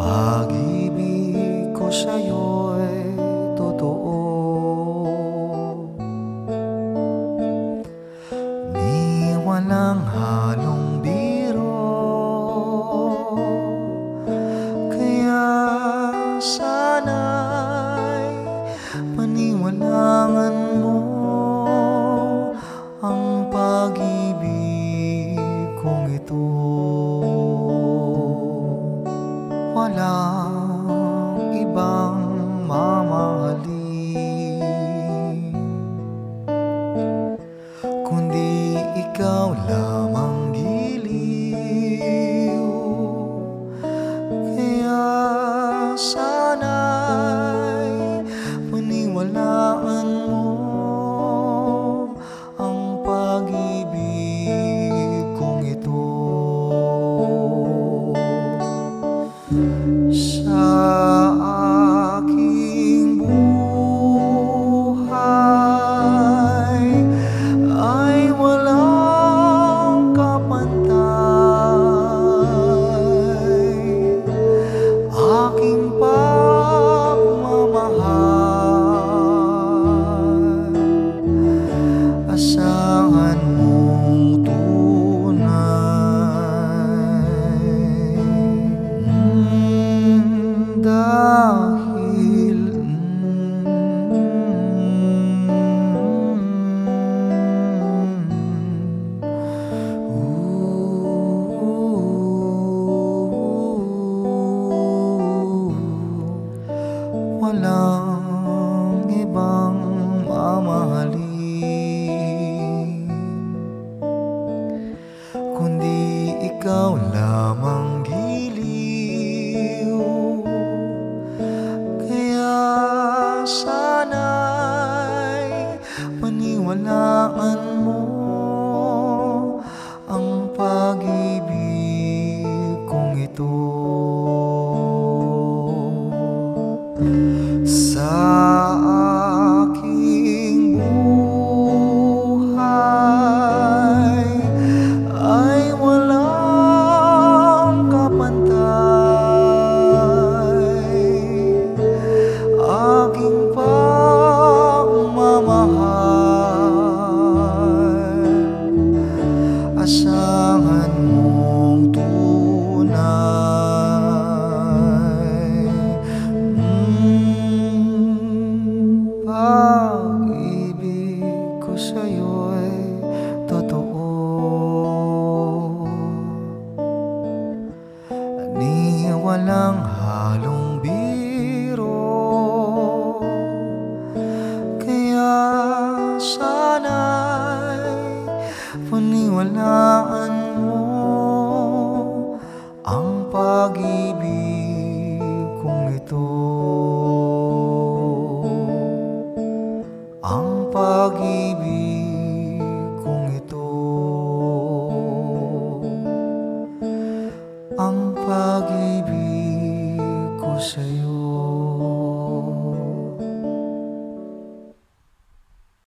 Pag-ibig ko sa'yo'y 了。ng ibang mamahalin Kundi ikaw lamang giliw Kaya sana'y paniwalaan mo Ang pag-ibig kong ito Thank you. halong biro. Kaya sana'y paniwalaan mo Ang pag-ibig kong ito. 谁